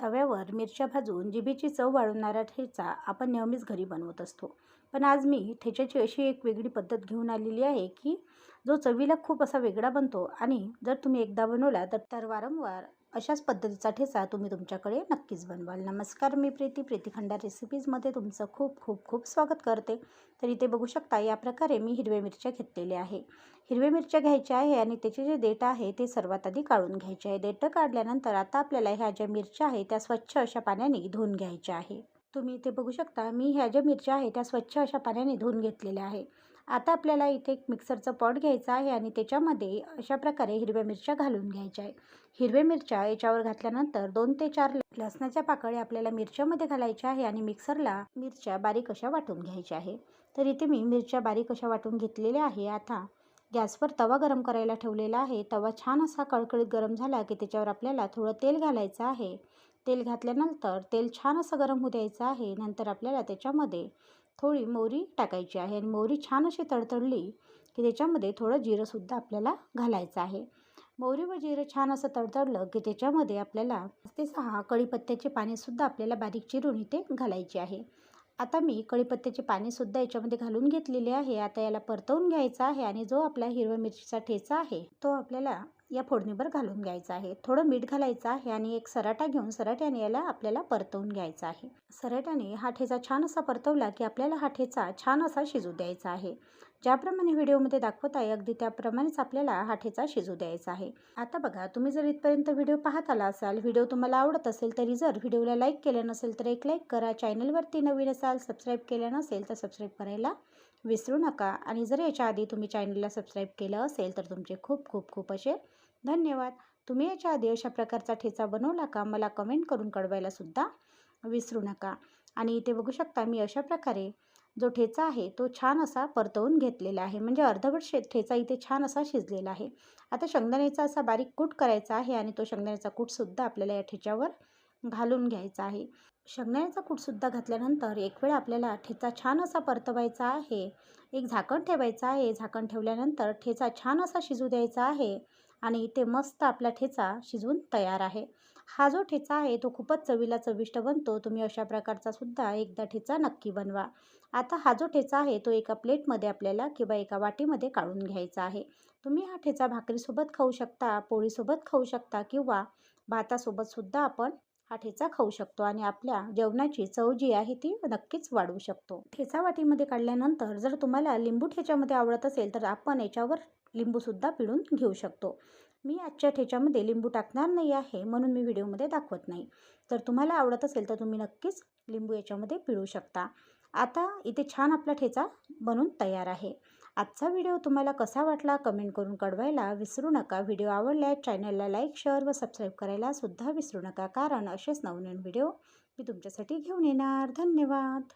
तव्यावर मिरच्या भाजून जिभेची चव वाढवणारा ठेचा आपण नेहमीच घरी बनवत असतो. पण आज मी ठेच्याची अशी एक वेगळी पद्धत घेऊन आलेली आहे की जो चवीला खूप असा वेगळा बनतो आणि जर तुम्ही एकदा बनवला तर तर वारंवार अशाच पद्धतीचा ठेचा तुम्ही तुमच्याकडे नक्कीच बनवाल. नमस्कार मी प्रीती प्रीतीखंडा रेसिपीजमध्ये तुमचं खूप खूप खूप स्वागत करते. तर इथे बघू शकता या प्रकारे मी हिरव्या मिरच्या घेतलेल्या आहे. हिरव्या मिरच्या घ्यायच्या आहे आणि त्याचे जे देठ आहे ते सर्वात आधी काढून घ्यायचे आहे. देठं काढल्यानंतर आता आपल्याला ह्या ज्या मिरच्या आहे त्या स्वच्छ अशा पाण्याने धुवून घ्यायच्या आहे. तुम्ही इथे बघू शकता मी ह्या ज्या मिरच्या आहे त्या स्वच्छ अशा पाण्याने धुवून घेतलेल्या आहे आता आपल्याला इथे एक मिक्सरचं पॉट घ्यायचं आहे आणि त्याच्यामध्ये अशा प्रकारे हिरव्या मिरच्या घालून घ्यायच्या आहे हिरव्या मिरच्या याच्यावर घातल्यानंतर दोन ते चार लसणाच्या पाकळ्या आपल्याला मिरच्यामध्ये घालायच्या आहे आणि मिक्सरला मिरच्या बारीक अशा वाटून घ्यायच्या आहे. तर इथे मी मिरच्या बारीक अशा वाटून घेतलेल्या आहे. आता गॅसवर तवा गरम करायला ठेवलेला आहे. तवा छान असा कळकळीत गरम झाला की त्याच्यावर आपल्याला थोडं तेल घालायचं आहे. तेल घातल्यानंतर तेल छान असं गरम होऊ द्यायचं आहे. नंतर आपल्याला त्याच्यामध्ये थोडी मोहरी टाकायची आहे आणि मोहरी छान अशी तडतडली की त्याच्यामध्ये थोडं जिरंसुद्धा आपल्याला घालायचं आहे. मोहरी व जिरं छान असं तडतडलं की त्याच्यामध्ये आपल्याला ते सहा कढीपत्त्याचे पाणीसुद्धा आपल्याला बारीक चिरून इथे घालायचे आहे. आता मी कढीपत्त्याचे पाणीसुद्धा याच्यामध्ये घालून घेतलेले आहे. आता याला परतवून घ्यायचा आहे आणि जो आपला हिरव्या मिरचीचा ठेचा आहे तो आपल्याला या फोडणीवर घालून घ्यायचा आहे. थोडं मीठ घालायचं आहे आणि एक सराटा घेऊन सराट्याने याला आपल्याला परतवून घ्यायचा आहे. सराट्याने हा ठेचा छान असा परतवला की आपल्याला हा ठेचा छान असा शिजू द्यायचा आहे. ज्याप्रमाणे व्हिडिओमध्ये दाखवत आहे अगदी त्याप्रमाणेच आपल्याला हा ठेचा शिजू द्यायचा आहे. आता बघा तुम्ही जर इथपर्यंत व्हिडिओ पाहत आला असाल व्हिडिओ तुम्हाला आवडत असेल तरी जर व्हिडिओला लाईक केलं नसेल तर एक लाईक करा. चॅनलवरती नवीन असाल सबस्क्राईब केलं नसेल तर सबस्क्राईब करायला विसरू नका. आणि जर याच्या आधी तुम्ही चॅनलला सबस्क्राईब केलं असेल तर तुमचे खूप खूप खूप असे धन्यवाद. तुम्ही याच्या आधी अशा प्रकारचा ठेचा बनवला का? मला कमेंट करून कळवायला सुद्धा विसरू नका. आणि इथे बघू शकता मी अशा प्रकारे जो ठेचा आहे तो छान असा परतवून घेतलेला आहे. म्हणजे अर्धवट शे ठेचा इथे छान असा शिजलेला आहे. आता शेंगदाण्याचा असा बारीक कूट करायचा आहे आणि तो शेंगदाण्याचा कूटसुद्धा आपल्याला या ठेच्यावर घालून घ्यायचा आहे. शेंगदाण्याचा कूटसुद्धा घातल्यानंतर एक वेळ आपल्याला ठेचा छान असा परतवायचा आहे. एक झाकण ठेवायचं आहे. झाकण ठेवल्यानंतर ठेचा छान असा शिजू द्यायचा आहे. आणि इथे मस्त आपला ठेचा शिजवून तयार आहे. हा जो ठेचा आहे तो खूपच चवीला चविष्ट बनतो. तुम्ही अशा प्रकारचा सुद्धा एकदा ठेचा नक्की बनवा. आता हा जो ठेचा आहे तो एका प्लेटमध्ये आपल्याला किंवा एका वाटीमध्ये काढून घ्यायचा आहे. तुम्ही हा ठेचा भाकरीसोबत खाऊ शकता पोळीसोबत खाऊ शकता किंवा भातासोबतसुद्धा आपण हा ठेचा खाऊ शकतो आणि आपल्या जेवणाची चव जी आहे ती नक्कीच वाढवू शकतो. ठेचा वाटीमध्ये काढल्यानंतर जर तुम्हाला लिंबू ठेच्यामध्ये आवडत असेल तर आपण याच्यावर लिंबूसुद्धा पिळून घेऊ शकतो. मी आजच्या ठेच्यामध्ये लिंबू टाकणार नाही आहे म्हणून मी व्हिडिओमध्ये दाखवत नाही. तर तुम्हाला आवडत असेल तर तुम्ही नक्कीच लिंबू याच्यामध्ये पिळू शकता. आता इथे छान आपला ठेचा बनून तयार आहे. आजचा व्हिडिओ तुम्हाला कसा वाटला कमेंट करून कळवायला विसरू नका. व्हिडिओ आवडल्यास चॅनलला लाईक शेअर व सबस्क्राईब करायला सुद्धा विसरू नका. कारण असेच नवनवीन व्हिडिओ मी तुमच्यासाठी घेऊन येणार. धन्यवाद.